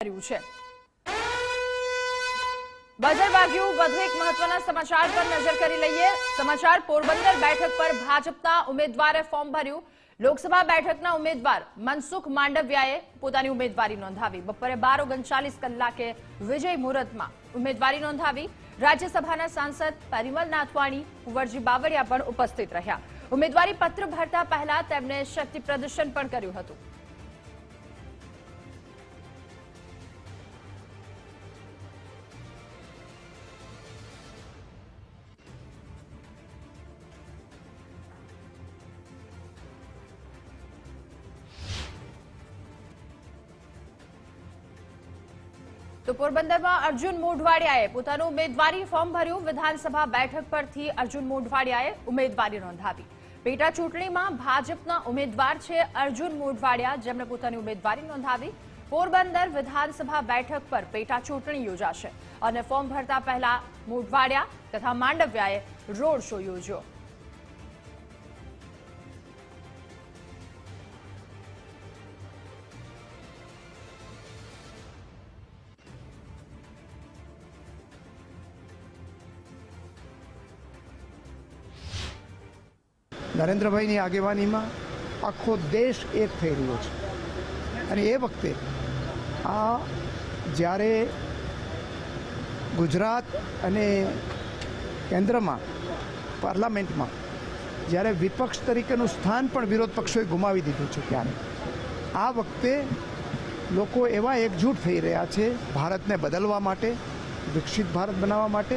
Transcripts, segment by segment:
કર્યું છે. બજાર વાગ્યું વધુ એક મહત્વના સમાચાર પર નજર કરી લઈએ. સમાચાર પોરબંદર બેઠક પર ભાજપના ઉમેદવારે ફોર્મ ભર્યું. લોકસભા બેઠકના ઉમેદવાર મનસુખ માંડવિયાએ પોતાની ઉમેદવારી નોંધાવી. બપોરે બાર ઓગણચાલીસ કલાકે વિજય મુહૂર્તમાં ઉમેદવારી નોંધાવી. રાજ્યસભાના સાંસદ પરિમલ નાથવાણી, કુંવરજી બાવળિયા પણ ઉપસ્થિત રહ્યા. ઉમેદવારી પત્ર ભરતા પહેલા તેમણે શક્તિ પ્રદર્શન પણ કર્યું હતું. તો પોરબંદરમાં અર્જુન મોઢવાડિયાએ પોતાનું ઉમેદવારી ફોર્મ ભર્યું. વિધાનસભા બેઠક પરથી અર્જુન મોઢવાડિયાએ ઉમેદવારી નોંધાવી. પેટા ચૂંટણીમાં ભાજપના ઉમેદવાર છે અર્જુન મોઢવાડિયા. જેમણે પોતાની ઉમેદવારી નોંધાવી. પોરબંદર વિધાનસભા બેઠક પર પેટા ચૂંટણી યોજાશે. અને ફોર્મ ભરતા પહેલા મોઢવાડિયા તથા માંડવ્યાએ રોડ શો યોજ્યો. નરેન્દ્રભાઈની આગેવાનીમાં આખો દેશ એક થઈ રહ્યો છે. અને એ વખતે આ જ્યારે ગુજરાત અને કેન્દ્રમાં, પાર્લામેન્ટમાં જ્યારે વિપક્ષ તરીકેનું સ્થાન પણ વિરોધ પક્ષોએ ગુમાવી દીધું છે ત્યારે, આ વખતે લોકો એવા એકજૂટ થઈ રહ્યા છે ભારતને બદલવા માટે, વિકસિત ભારત બનાવવા માટે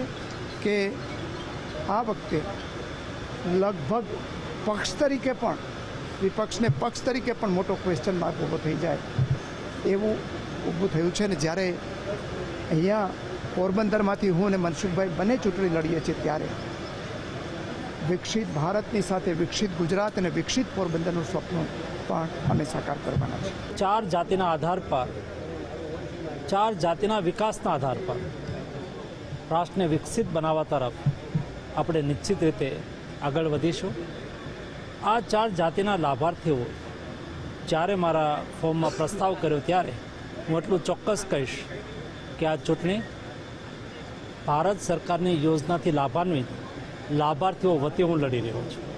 કે આ વખતે લગભગ પક્ષ તરીકે પણ, વિપક્ષને પક્ષ તરીકે પણ મોટો ક્વેશ્ચન માર્ક ઊભો થઈ જાય એવું ઊભું થયું છે ને જ્યારે અહીંયા પોરબંદરમાંથી હું અને મનસુખભાઈ બંને ચૂંટણી લડીએ છીએ ત્યારે વિકસિત ભારતની સાથે વિકસિત ગુજરાત અને વિકસિત પોરબંદરનું સ્વપ્ન પણ અમે સાકાર કરવાના છે ચાર જાતિના આધાર પર, ચાર જાતિના વિકાસના આધાર પર રાષ્ટ્રને વિકસિત બનાવવા તરફ આપણે નિશ્ચિત રીતે આગળ વધીશું. આ ચાર જાતિના લાભાર્થીઓ જ્યારે મારા ફોર્મમાં પ્રસ્તાવ કર્યો ત્યારે હું એટલું ચોક્કસ કહીશ કે આ ચૂંટણી ભારત સરકારની યોજનાથી લાભાન્વિત લાભાર્થીઓ વતી હું લડી રહ્યો છું.